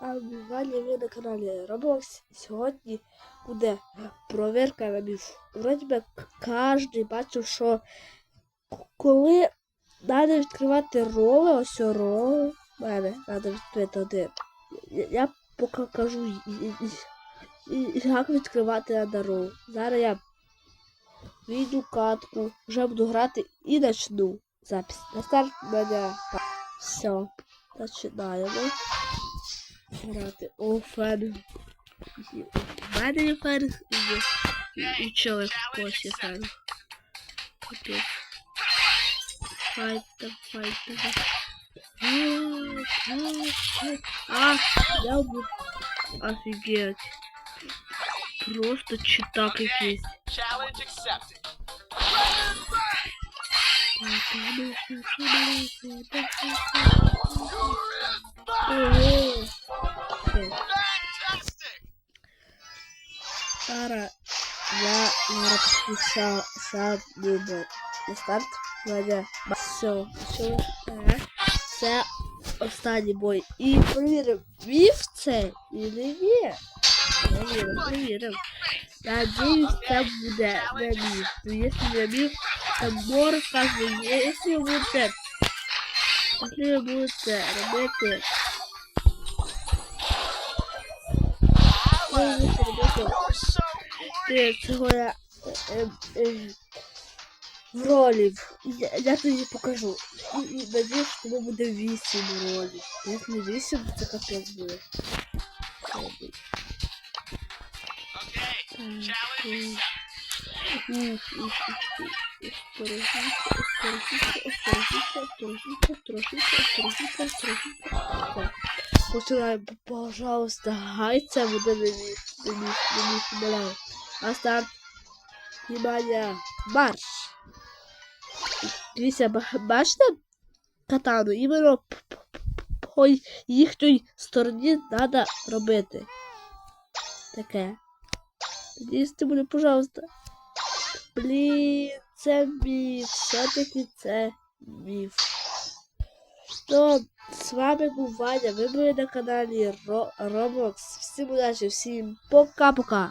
А Ваня ви на каналі Roblox. Сьогодні буде провірка на міф. Вроді би кожен бачив, що коли треба відкривати роли, ось роли, мене треба відкрити один. Я, покажу, як відкривати на рол. Зараз я війду катку, вже буду грати і почну запись. На старт мене все. Починаємо грати. О, фен. У мене є фен і і чоловік в когось є фен. Капець. Файт там. А, я буду. Офігеть. Просто читак якийсь. Challenge. Fantastic! Сара, я написал сам вибор. На старт Ваня. Все, все. Це останній бой. І перевіримо, вів це или ні. Перевіримо, перевіримо. Надіюсь, це буде не міф. Ну, якщо не міф, то може сказати, якщо буде, якщо будете робити, цього я е, е, е, ролів. Я, я тобі покажу. І, і надіюсь, що тебе буде 8 ролів. Якщо не 8, то це капець буде. Починай, пожалуйста, гай це буде не міг, не міг. А старт. Внимание, марш! Дивіться, бачите катану? Іменно по їхній стороні треба робити. Таке. Надіюсь, ти пожалуйста. Блін, це міф. Все-таки це міф. То з вами був Ваня. Ви були на каналі Roblox. Всім удачі, всім пока-пока.